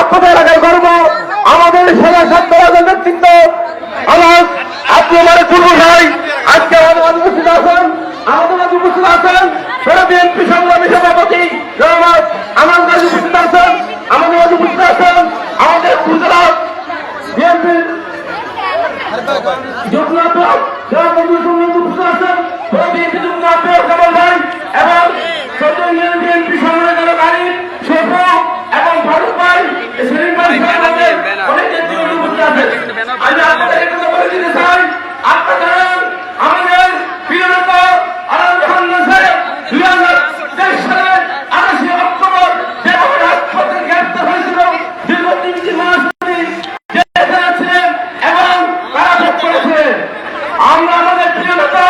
আপনাদের এলাকায় গর্ব আমাদের সেবা সাধ্যবাদের নেতৃত্ব। আমার আপনি আমার পূর্ব ভাই, আজকে আমাদের আছেন, আমাদের মাঝে উপস্থিত আছেন সেটা বিএনপি সংগ্রামী সভাপতি আমার মাঝে উপস্থিত আছেন, আমাদের মাঝে উপস্থিত আছেন আমাদের গুজরাট বিএনপির যুগ্নাথক যারা বন্ধু সঙ্গে উপস্থিত আছেন ওই বিএনপি যুগ্নাথক কেমন ভাই এবং চোদ্দ ইউনিয়ন বিএনপি সংগ্রামী গাড়ি শেখ এবং ফারুক ভাই সেলিম ভাই সহ অনেক নেতৃত্ব উপস্থিত আছেন আমি আপনাদের একটু বলে দিতে চাই আপনারা জানেন আমাদের প্রিয় নেতা আনন্দ হান্নান সাহেব দুই হাজার তেইশ সালের আঠাশে অক্টোবর যেভাবে রাজপথে গ্রেপ্তার হয়েছিল দীর্ঘ তিনটি মাস ধরে জেলে ছিলেন এবং কারাভোগ করেছিলেন আমরা আমাদের প্রিয় নেতা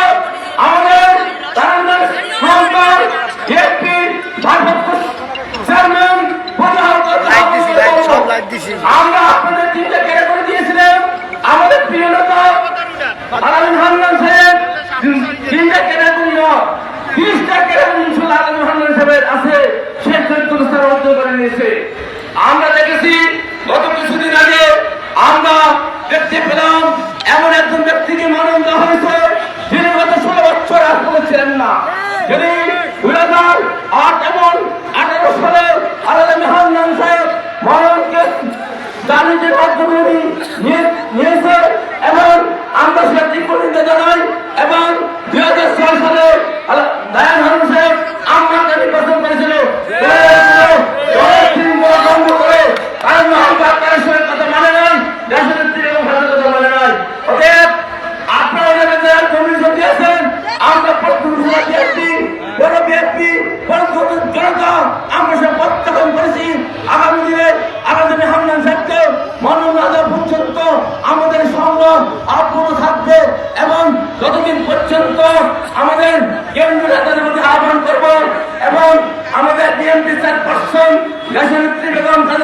আমাদের তারান্দার সরকার বিএনপি ভারপ্রাপ্ত চেয়ারম্যান আমরা আপনাদের তিনটে কেড়ে করে দিয়েছিলেন আমাদের প্রিয় নেতা আলামিন হান্নান সাহেব আছে সে চরিত্র স্থান অর্জন করে নিয়েছে আমরা দেখেছি গত কিছুদিন আগে আমরা দেখতে পেলাম এমন একজন ব্যক্তিকে মরণ দেওয়া হয়েছে যিনি গত ষোলো বছর আসলে ছিলেন না যিনি দুই হাজার আট এবং আঠারো সালে আলাদা হান্নান সাহেব মরণকে দারিদ্রের মাধ্যমে উনি নিয়ে- নিয়েছে এবং আমরা সে ত্রিপুরীতে জানাই এবং দুই হাজার ছয় সালে আলা- দায়ান হারুন সাহেব আমাকে নির্বাচন করেছিল বন্ধ করে কারণ আমরা তার সঙ্গে কথা মানে নাই দেশের নেত্রী এবং ভারতের কথা মানে নাই অতএব আপনারা যারা যারা কমিশন দিয়েছেন আমরা প্রথম বিএনপি বড় বিএনপি বড় জনতা আমরা সব প্রত্যাখ্যান করেছি আগামী দিনে আগামী হামলান সাহেবকে মনোনয়ন পর্যন্ত আমাদের সংগ্রাম অব্যাহত থাকবে এবং যতদিন পর্যন্ত আমাদের কেন্দ্র নেতাদের মধ্যে আহ্বান করব এবং আমাদের বিএনপি চেয়ারপারসন দেশের নেত্রী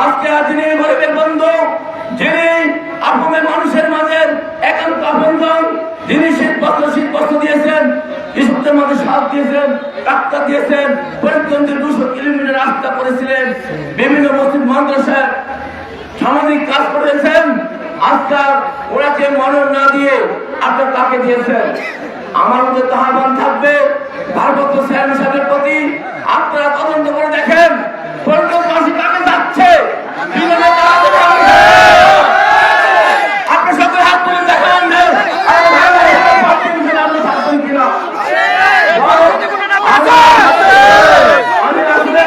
আজকে যিনি গরিবের বন্ধু, যিনি আফমের মানুষের মাঝে একান্ত আপনজন যিনি শীত বস্ত্র দিয়েছেন, কৃষকদের মাঝে সাথ দিয়েছেন ডাক্তার দিয়েছেন পরিত্রান্তের দুশো কিলোমিটার রাস্তা করেছিলেন, বিভিন্ন মসজিদ মাদ্রাসায় সামাজিক কাজ করেছেন। আজকাল ওনাকে মনোনয়ন না দিয়ে আপনার তাকে দিয়েছেন? আমার মধ্যে আহ্বান থাকবে। ভারপ্রাপ্ত চেয়ারম্যান সাহেবের প্রতি আপনারা তদন্ত করে দেখেন পরিকল্পনাশী কাকে যাচ্ছে কীভাবে তারা দেবে আমাকে? আপনি সকলে হাত তুলে দেখেন আর ভালো ভালো পাচ্ছেন কিনা, আপনি থাকবেন কিনা? আমি আসলে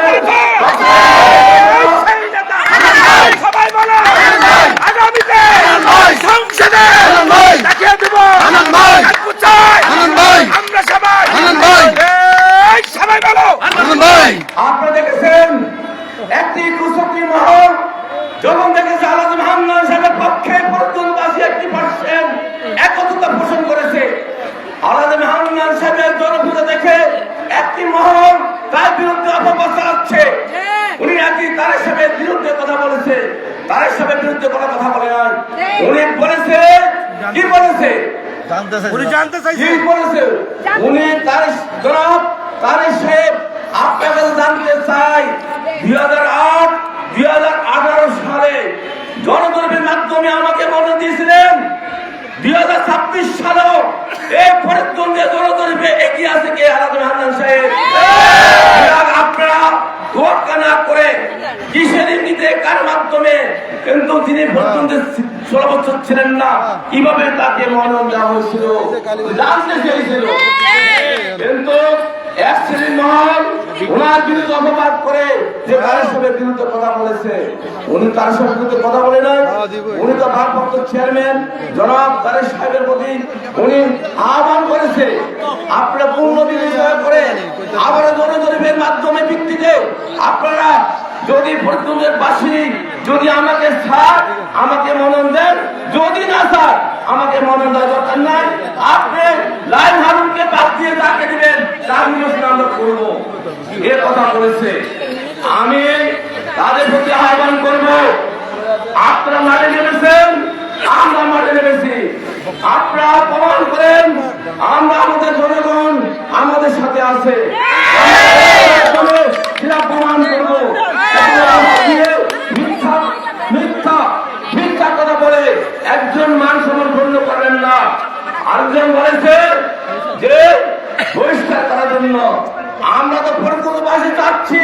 সবাই বলো আগামীতে সংসদে দেখিয়ে দেব কাকু চাই আমরা সবাই এই সবাই বলো আপনারা দেখেছেন একটি কুচক্রি মহল যখন দেখেছে আলাদা হামনান সাহেবের পক্ষে প্রত্যন্তবাসী একটি পার্সেন্ট একত্রতা পোষণ করেছে আলাদা হামনান সাহেবের জনপ্রিয়তা দেখে একটি মহল তার বিরুদ্ধে অপবাদ চালাচ্ছে উনি নাকি তারেক সাহেবের বিরুদ্ধে কথা বলেছে। তারেক সাহেবের বিরুদ্ধে কোনো কথা বলে নাই। উনি বলেছে কি বলেছে? উনি জানতে কি বলেছে? উনি তার জনাব তারেক সাহেব আপনার কাছে জানতে চাই দুই হাজার আট দুই হাজার আঠারো সালে জনগণের মাধ্যমে আমাকে মনে দিয়েছিলেন। দুই হাজার ছাব্বিশ সালেও এই পরিদ্বন্দ্বে জনগণের এগিয়ে আছে কে? আলাদা হান্নান সাহেব। আপনারা তোয়াক্কা করে মাধ্যমে? কিন্তু তিনি ষোলো বছর ছিলেন না, কীভাবে তাকে মনোনয়ন হয়েছিল? কিন্তু ওনার বিরুদ্ধে অপবাদ করে যে সবের বিরুদ্ধে কথা বলেছে। উনি তার সবের বিরুদ্ধে কথা বলে নাই। উনি তো ভারপ্রাপ্ত চেয়ারম্যান। জনাব তারের সাহেবের প্রতি উনি আহ্বান করেছে। আপনারা পূর্ণ বিবেচনা করে আবার জনগণের মাধ্যমে ভিত্তিতে আপনারা যদি ফরিদপুরের বাসী যদি আমাকে ছাড়, আমাকে মনন দেন, যদি না স্যার আমাকে মনন দেওয়ার দরকার নাই। আপনি লাইন হারুনকে বাদ দিয়ে তাকে দিবেন, তার নিরসন আমরা করব। এ কথা বলেছে। আমি তাদের প্রতি আহ্বান করব। আপনারা মাঠে নেমেছেন, আমরা মাঠে নেমেছি। আপনারা প্রমাণ করেন, আমরা আমাদের জনগণ আমাদের সাথে আছে আমরা সেটা প্রমাণ করব মিথ্যা মিথ্যা মিথ্যা কথা বলে একজন মান সম্মান পূর্ণ করবেন না আরেকজন বলেছে যে বহিষ্কার করার জন্য আমরা তো ফরিদপুরবাসী চাচ্ছি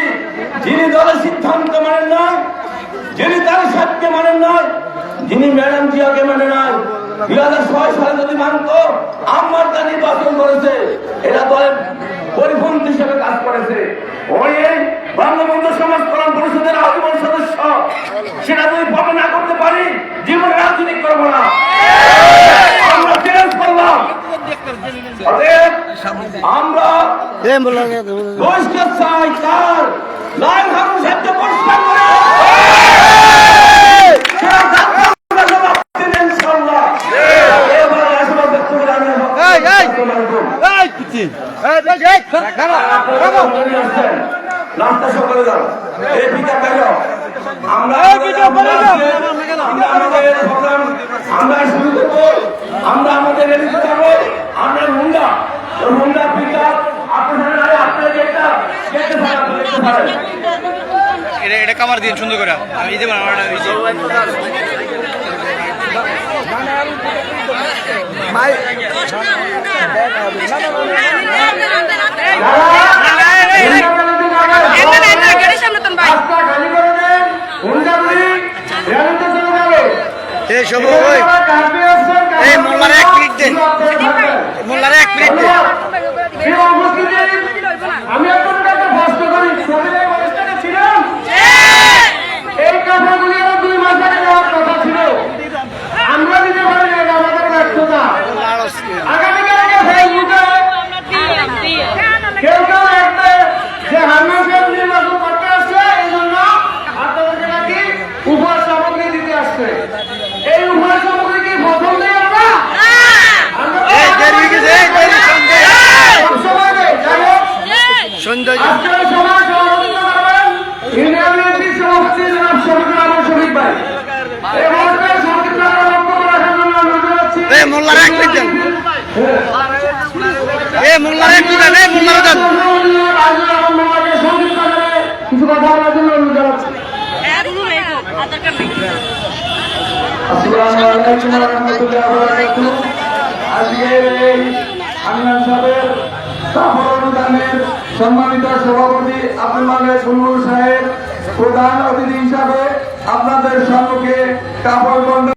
যিনি দলের সিদ্ধান্ত মানেন না যিনি তার সাথে মানেন না যিনি ম্যাডাম জিয়াকে মানে নাই দুই হাজার ছয় সালে যদি মানত আমার তা নির্বাচন করেছে। এরা দলের পরিপন্থী হিসেবে কাজ করেছে। ওই বঙ্গবন্ধু সমাজ কল্যাণ পরিষদের আজীবন সদস্য। সেটা যদি পাবে না করতে পারি জীবনে রাজনীতি করব না। আমরা চ্যালেঞ্জ করলাম। আমরা চাই তার। লাইন হারুন পরিষ্কার করে সেটা যাত্রা আমরা জবাব দেব ইনশাআল্লাহ। এবারে আসলে ব্যক্ত করে আমি নাস্তা সকলে যাও। এই পিতা বাইর আমরা আমরা আমাদের প্রোগ্রাম আমরা শুরু করব। আমরা আমাদের রেলিতে যাব। আমরা হুন্ডা। হুন্ডা পিতা আপনারা আপনারা যেটা দেখতে পারেন দেখতে পারেন এটা দিন সুন্দর করে। আমি এই যে। এই যাবে এই সব ওই এই মোল্লার এক মিনিট দেন। মোল্লার এক মিনিট দেন। আমি আপনাদের একটা প্রশ্ন করি ছবির এই অনুষ্ঠানে ছিলাম এই কথাগুলি আমার দুই মাস আগে নেওয়ার কথা ছিল আমরা দিতে পারি না, এটা আমাদের ব্যর্থতা আগামীকালকে ফেসবুকে কেউ কেউ একটা যে হান্নাসের নির্বাচন করতে আসছে এই জন্য আপনাদেরকে নাকি উপহার সামগ্রী দিতে আসছে এই উপহার সামগ্রী কি প্রথম দেয় আমরা আমরা তো এই দেরি হয়ে গেছে, এই দেরি, সন্ধ্যে। সবসময় দেই, যাই হোক, সৌন্দর্য আজকের এই সভায় সভাপতিত্ব করবেন ইউনিয়ন বিএনপির সভাপতি জনাব শফিকুর রহমান শফিক ভাই এই মুহূর্তে শফিক ভাইয়ের বক্তব্য রাখার জন্য অনুরোধ জানাচ্ছি এই মোল্লার এক। এই মোল্লার এক এই মোল্লার। কিছু কথা বলার জন্য অনুরোধ জানাচ্ছি আসসালামু আলাইকুম ওয়া রাহমাতুল্লাহি ওয়া অনুদানের সম্মানিত সভাপতি মালেক কুন্নুর সাহেব, প্রধান অতিথি হিসাবে আপনাদের সম্মুখে কাপড় বন্ধ